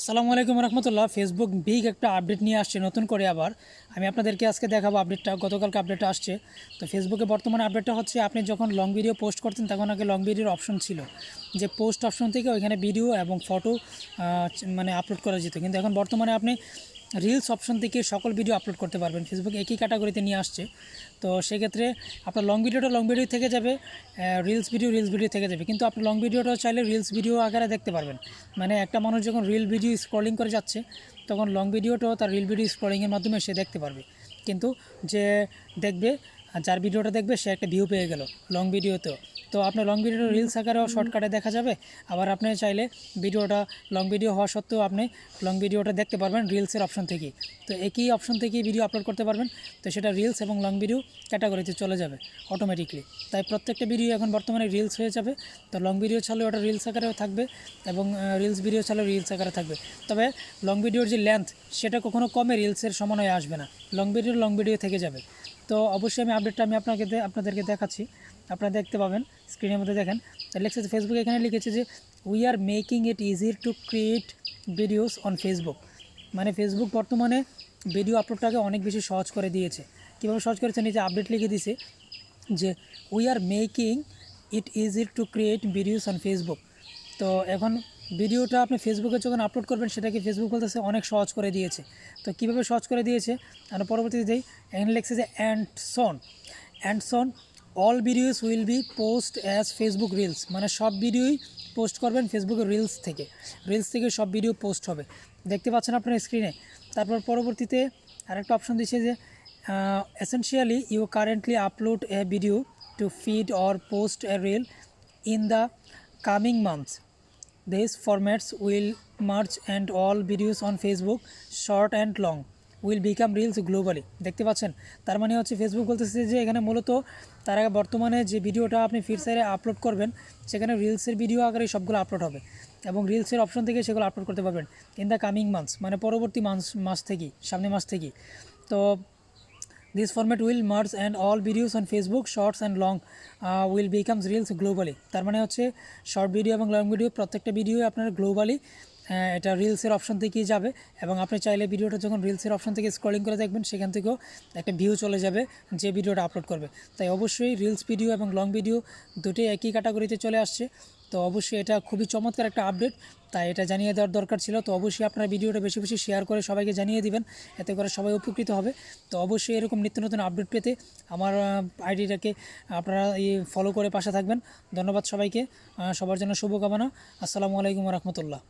আসসালামু আলাইকুম রহমতুল্লাহ। ফেসবুক বিগ একটা আপডেট নিয়ে আসছে, নতুন করে আবার। আমি আপনাদেরকে আজকে দেখাবো আপডেটটা গতকালকে আপডেটটা আসছে। তো ফেসবুকে বর্তমানে আপডেটটা হচ্ছে, আপনি যখন লং ভিডিও পোস্ট করতেন, তখন আগে লং ভিডিওর অপশন ছিল। যে পোস্ট অপশন থেকে ওইখানে ভিডিও এবং ফটো মানে আপলোড করা যেত। কিন্তু এখন বর্তমানে আপনি রিলস অপশন থেকে সকল ভিডিও আপলোড করতে পারবেন। ফেসবুক একই ক্যাটাগরিতে নিয়ে আসছে। তো সেক্ষেত্রে আপনার লং ভিডিওটা লং ভিডিও থেকে যাবে রিলস ভিডিও রিলস ভিডিও থেকে যাবে। কিন্তু আপনি লং ভিডিওটা চাইলে রিলস ভিডিও আকারে দেখতে পারবেন। মানে একটা মানুষ যখন রিল ভিডিও স্ক্রলিং করে যাচ্ছে, তখন লং ভিডিওটাও তার রিল ভিডিও স্ক্রলিংয়ের মাধ্যমে সে দেখতে পারবে। কিন্তু যে দেখবে, যার ভিডিওটা দেখবে, সে একটা ভিউ পেয়ে গেল লং ভিডিওতেও তো আপনার লং ভিডিওটা রিলস আকারেও শর্টকাটে দেখা যাবে। আবার আপনি চাইলে ভিডিওটা লং ভিডিও হওয়া সত্ত্বেও আপনি লং ভিডিওটা দেখতে পারবেন রিলসের অপশন থেকেই। তো একই অপশন থেকেই ভিডিও আপলোড করতে পারবেন। তো সেটা রিলস এবং লং ভিডিও ক্যাটাগরিতে চলে যাবে অটোমেটিকলি তাই প্রত্যেকটা ভিডিও এখন বর্তমানে রিলস হয়ে যাবে। তো লং ভিডিও ছাড়লে ওটা রিলস আকারেও থাকবে এবং রিলস ভিডিও ছাড়লেও রিলস আকারে থাকবে। তবে লং ভিডিওর যে লেন্থ সেটা কখনো কমে রিলসের সমন্বয়ে আসবে না। লং ভিডিও লং ভিডিও থেকে যাবে। তো অবশ্যই আমি আপডেটটা আমি আপনাকে আপনাদেরকে দেখাচ্ছি। আপনারা দেখতে পাবেন স্ক্রিনের মধ্যে দেখেন। লিখেছে ফেসবুক এখানে লিখেছে যে we are making it easier to create videos on Facebook মানে ফেসবুক বর্তমানে ভিডিও আপলোডটাকে অনেক বেশি সহজ করে দিয়েছে। কীভাবে সহজ করেছে? নিজে আপডেট লিখে দিছে যে we are making it easier to create videos on Facebook তো এখন ভিডিওটা আপনি ফেসবুকে যখন আপলোড করবেন সেটাকে ফেসবুক বলতেছে? অনেক সহজ করে দিয়েছে। তো কীভাবে সহজ করে দিয়েছে? আর পরবর্তীতে যেই। এখানে লিখছে যে and soon and soon all videos will be post as Facebook reels মানে সব ভিডিওই পোস্ট করবেন ফেসবুকের রিলস থেকে। রিলস থেকে সব ভিডিও পোস্ট হবে। দেখতে পাচ্ছেন আপনার স্ক্রিনে তারপর পরবর্তীতে আরেকটা অপশন দিচ্ছে যে essentially you currently upload a video to feed or post a reel in the coming months. These formats will merge and all videos on Facebook, short and long, will become reels globally. দেখতে পাচ্ছেন তার মানে হচ্ছে Facebook বলতেছে যে এখানে মূলত তারা বর্তমানে যে ভিডিওটা আপনি ফিরসাইডে আপলোড করবেন সেখানে রিলসের ভিডিও আকারে সবগুলো আপলোড হবে এবং রিলসের অপশন থেকে সেগুলো আপলোড করতে পারবেন ইন দ্য কামিং মান্থস মানে পরবর্তী মাস মাস থেকেই সামনে মাস থেকেই তো This format will merge and all videos on Facebook, shorts and long uh, will reels globally. তার মানে হচ্ছে শর্ট ভিডিও এবং লং ভিডিও প্রত্যেকটা ভিডিও আপনার গ্লোবালি এটা রিলসের অপশন থেকেই যাবে এবং আপনি চাইলে ভিডিওটা যখন রিলসের অপশন থেকে স্ক্রলিং করে দেখবেন সেখান থেকেও একটা ভিউ চলে যাবে যে ভিডিওটা আপলোড করবে তাই অবশ্যই রিলস ভিডিও এবং লং ভিডিও দুটোই একই ক্যাটাগরিতে চলে আসছে তো অবশ্যই এটা খুবই চমৎকার একটা আপডেট তাই এটা জানিয়ে দেওয়ার দরকার ছিল। তো অবশ্যই আপনারা ভিডিওটা বেশি বেশি শেয়ার করে সবাইকে জানিয়ে দিবেন। এতে করে সবাই উপকৃত হবে। তো অবশ্যই এরকম নিত্য নতুন আপডেট পেতে আমার আইডিটাকে আপনারা ফলো করে পাশে থাকবেন। ধন্যবাদ সবাইকে। সবার জন্য শুভকামনা। আসসালামু আলাইকুম রহমতুল্লাহ।